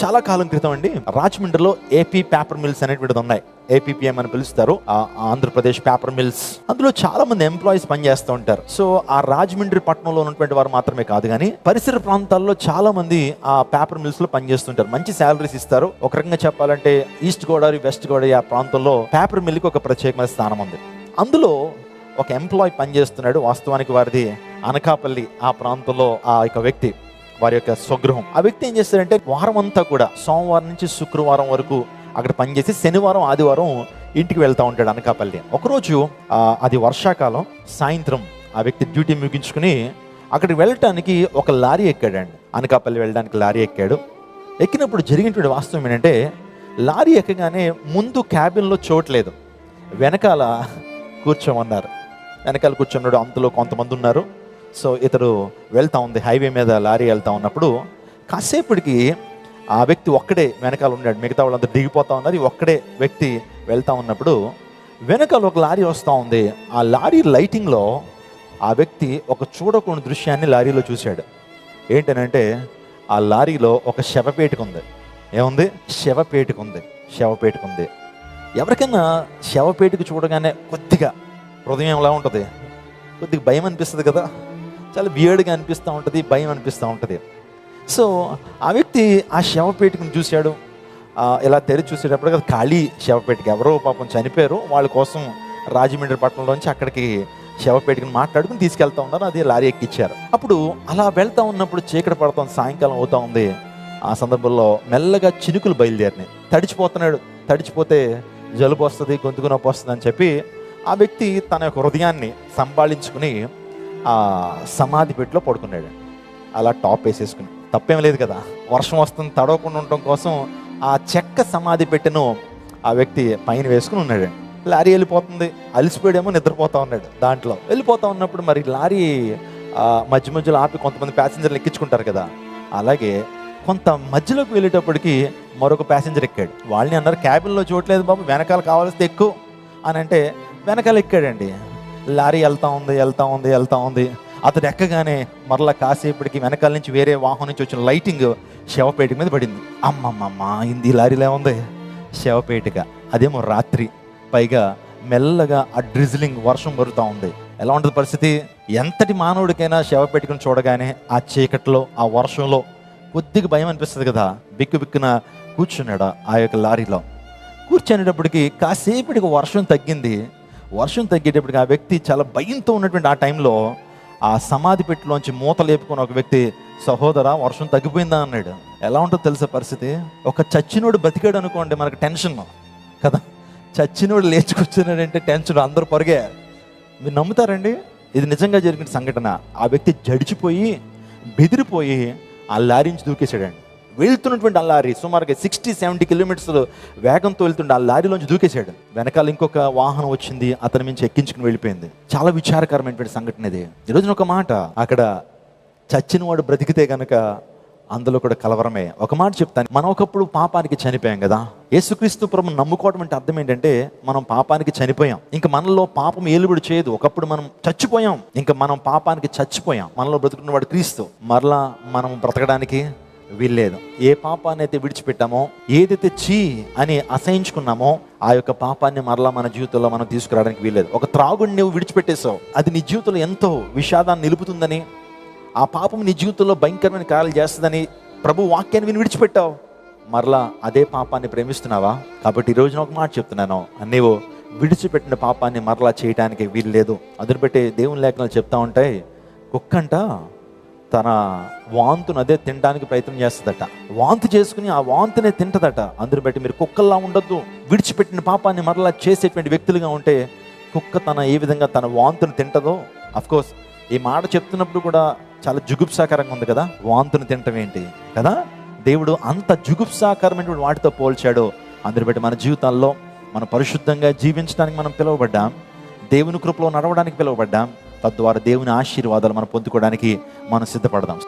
చాలా కాలం క్రితం అండి రాజమండ్రిలో ఏపీ పేపర్ మిల్స్ అనేటువంటిది ఉన్నాయి. ఏపీపీఎం అని పిలుస్తారు ఆంధ్రప్రదేశ్ పేపర్ మిల్స్ అందులో చాలా మంది ఎంప్లాయీస్ పనిచేస్తూ ఉంటారు. సో ఆ రాజమండ్రి పట్టణంలో ఉన్నటువంటి వారు మాత్రమే కాదు కానీ పరిసర ప్రాంతాల్లో చాలా మంది ఆ పేపర్ మిల్స్లో పనిచేస్తుంటారు మంచి శాలరీస్ ఇస్తారు. ఒక రకంగా చెప్పాలంటే ఈస్ట్ గోదావరి వెస్ట్ గోదావరి ఆ ప్రాంతంలో పేపర్ మిల్కి ఒక ప్రత్యేకమైన స్థానం ఉంది. అందులో ఒక ఎంప్లాయ్ పనిచేస్తున్నాడు వాస్తవానికి వారిది అనకాపల్లి ఆ ప్రాంతంలో ఆ యొక్క వ్యక్తి. వారి యొక్క స్వగృహం. ఆ వ్యక్తి ఏం చేస్తాడంటే వారం అంతా కూడా సోమవారం నుంచి శుక్రవారం వరకు అక్కడ పనిచేసి శనివారం ఆదివారం ఇంటికి వెళ్తూ ఉంటాడు అనకాపల్లి. ఒకరోజు అది వర్షాకాలం సాయంత్రం ఆ వ్యక్తి డ్యూటీ ముగించుకుని అక్కడికి వెళ్ళటానికి ఒక లారీ ఎక్కాడండి. అనకాపల్లి వెళ్ళడానికి లారీ ఎక్కాడు. ఎక్కినప్పుడు జరిగినటువంటి వాస్తవం ఏంటంటే లారీ ఎక్కగానే ముందు క్యాబిన్లో చోట్లేదు వెనకాల కూర్చోమన్నారు. వెనకాల కూర్చున్నాడు. అంతలో కొంతమంది ఉన్నారు. సో ఇతడు వెళ్తా ఉంది హైవే మీద లారీ వెళ్తా ఉన్నప్పుడు కాసేపటికి ఆ వ్యక్తి ఒక్కడే వెనకాల ఉన్నాడు. మిగతా వాళ్ళంతా దిగిపోతా ఉన్నారు. ఈ ఒక్కడే వ్యక్తి వెళ్తా ఉన్నప్పుడు వెనకాల ఒక లారీ వస్తూ ఉంది. ఆ లారీ లైటింగ్లో ఆ వ్యక్తి ఒక చూడకూడని దృశ్యాన్ని లారీలో చూశాడు. ఏంటనంటే ఆ లారీలో ఒక శవపేటిక ఉంది ఏముంది? శవపేటిక ఉంది శవపేటిక ఉంది ఎవరికైనా శవపేటిక చూడగానే కొద్దిగా హృదయం ఎలా ఉంటుంది. కొద్దిగా భయం అనిపిస్తుంది కదా. చాలా బియర్డ్గా అనిపిస్తూ ఉంటుంది భయం అనిపిస్తూ ఉంటుంది. సో ఆ వ్యక్తి ఆ శవపేటికను చూశాడు. ఇలా తెరిచి చూసేటప్పుడు కదా ఖాళీ శవపేటిక. ఎవరో పాపం చనిపోయారు వాళ్ళ కోసం రాజమండ్రి పట్టణంలోంచి అక్కడికి శవపేటికను మాట్లాడుకుని తీసుకెళ్తా ఉన్నారు అది లారీ ఎక్కిచ్చారు. అప్పుడు అలా వెళ్తా ఉన్నప్పుడు చీకటి పడుతుంది సాయంకాలం అవుతా ఉంది. ఆ సందర్భంలో మెల్లగా చినుకులు బయలుదేరినాయి. తడిచిపోతున్నాడు తడిచిపోతే జలుబు వస్తుంది గొంతుకు నొప్పి వస్తుంది అని చెప్పి ఆ వ్యక్తి తన యొక్క హృదయాన్ని సంభాళించుకుని ఆ సమాధి పెట్టిలో పడుకున్నాడు. అలా టాప్ వేసేసుకుని. తప్పేం లేదు కదా. వర్షం వస్తుంది తడవకుండా ఉండటం కోసం ఆ చెక్క సమాధి పెట్టెను ఆ వ్యక్తి పైన వేసుకుని ఉన్నాడు. లారీ వెళ్ళిపోతుంది. అలసిపోయాడేమో నిద్రపోతా ఉన్నాడు దాంట్లో. వెళ్ళిపోతా ఉన్నప్పుడు మరి లారీ మధ్య మధ్యలో ఆపి కొంతమంది ప్యాసింజర్లు ఎక్కించుకుంటారు కదా. అలాగే కొంత మధ్యలోకి వెళ్ళేటప్పటికి మరొక ప్యాసింజర్ ఎక్కాడు. వాళ్ళని అన్నారు క్యాబిన్లో చూడలేదు బాబు వెనకాల కావాల్సి ఎక్కువ అని అంటే వెనకాల ఎక్కాడండి. లారీ వెళ్తా ఉంది వెళ్తా ఉంది వెళ్తా ఉంది. అతడు ఎక్కగానే మరలా కాసేపటికి వెనకాల నుంచి వేరే వాహనం నుంచి వచ్చిన లైటింగ్ శవపేటిక మీద పడింది. అమ్మమ్మమ్మ ఇంది లారీలో ఉంది? శవపేటిక అదేమో రాత్రి. పైగా మెల్లగా ఆ డ్రిజిలింగ్ వర్షం పడుతూ ఉంది. ఎలా ఉంటుంది పరిస్థితి? ఎంతటి మానవుడికైనా శవపేటికను చూడగానే ఆ చీకట్లో ఆ వర్షంలో కొద్దిగా భయం అనిపిస్తుంది కదా. బిక్కు బిక్కున కూర్చున్నాడు ఆ యొక్క లారీలో. కూర్చునేటప్పటికి కాసేపటికి వర్షం తగ్గింది. వర్షం తగ్గేటప్పటికి ఆ వ్యక్తి చాలా భయంతో ఉన్నటువంటి ఆ టైంలో ఆ సమాధి పెట్టిలోంచి మూత లేపుకున్న ఒక వ్యక్తి సహోదర వర్షం తగ్గిపోయిందా? అన్నాడు. ఎలా ఉంటుందో తెలుసా పరిస్థితి? ఒక చచ్చినోడు బతికాడు అనుకోండి మనకు టెన్షన్ కదా. చచ్చినోడు లేచుకొచ్చినాడంటే టెన్షన్ అందరూ పొరగే. మీరు నమ్ముతారండి? ఇది నిజంగా జరిగిన సంఘటన. ఆ వ్యక్తి జడిచిపోయి బెదిరిపోయి ఆ లారీ నుంచి దూకేశాడండి. వెళ్తున్నటువంటి ఆ లారీ సుమారుగా సిక్స్టీ సెవెంటీ కిలోమీటర్స్ వేగంతో వెళ్తుండే ఆ లారీలోంచి దూకేశాడు. వెనకాల ఇంకొక వాహనం వచ్చింది అతని మించి ఎక్కించుకుని వెళ్ళిపోయింది. చాలా విచారకరమైనటువంటి సంఘటన ఇది. ఈరోజున ఒక మాట అక్కడ చచ్చినవాడు బ్రతికితే గనక అందులో కూడా కలవరమే. ఒక మాట చెప్తాను. మనం ఒకప్పుడు పాపానికి చనిపోయాం కదా. యేసుక్రీస్తు ప్రభు నమ్ముకోవడం అంటే అర్థం ఏంటంటే మనం పాపానికి చనిపోయాం. ఇంకా మనలో పాపం ఏలుబడి చేయదు. ఒకప్పుడు మనం చచ్చిపోయాం. ఇంకా మనం పాపానికి చచ్చిపోయాం. మనలో బ్రతుకున్న వాడు క్రీస్తు. మరలా మనం బ్రతకడానికి వీల్లేదు. ఏ పాపాన్ని అయితే విడిచిపెట్టామో ఏదైతే చీ అని అసహించుకున్నామో ఆ యొక్క పాపాన్ని మరలా మన జీవితంలో మనం తీసుకురావడానికి వీల్లేదు. ఒక త్రాగుడిని నువ్వు విడిచిపెట్టేసావు అది నీ జీవితంలో ఎంతో విషాదాన్ని నిలుపుతుందని ఆ పాపం నీ జీవితంలో భయంకరమైన కార్యాలు చేస్తుందని ప్రభు వాక్యాన్ని విని విడిచిపెట్టావు. మరలా అదే పాపాన్ని ప్రేమిస్తున్నావా? కాబట్టి ఈ రోజున ఒక మాట చెప్తున్నాను. నీవు విడిచిపెట్టిన పాపాన్ని మరలా చేయడానికి వీలు లేదు అందుని బట్టి దేవుని లేఖనాలు చెప్తా ఉంటాయి. కుక్కంట తన వాంతును అదే తినడానికి ప్రయత్నం చేస్తుందట. వాంతి చేసుకుని ఆ వాంతినే తింటదట. అందరు బట్టి మీరు కుక్కల్లా ఉండొద్దు. విడిచిపెట్టిన పాపాన్ని మరలా చేసేటువంటి వ్యక్తులుగా ఉంటే కుక్క తన ఏ విధంగా తన వాంతును తింటదో కోర్స్ ఈ మాట చెప్తున్నప్పుడు కూడా చాలా జుగుప్సాకరంగా ఉంది కదా. వాంతును తినటం ఏంటి? కదా? దేవుడు అంత జుగుప్సాకరమైనటువంటి వాటితో పోల్చాడు. అందరు బట్టి మన జీవితాల్లో మనం పరిశుద్ధంగా జీవించడానికి మనం పిలువబడ్డాం. దేవుని కృపలో నడవడానికి పిలువబడ్డాం. తద్వారా దేవుని ఆశీర్వాదాలు మనం పొందుకోవడానికి మనం సిద్ధపడదాం.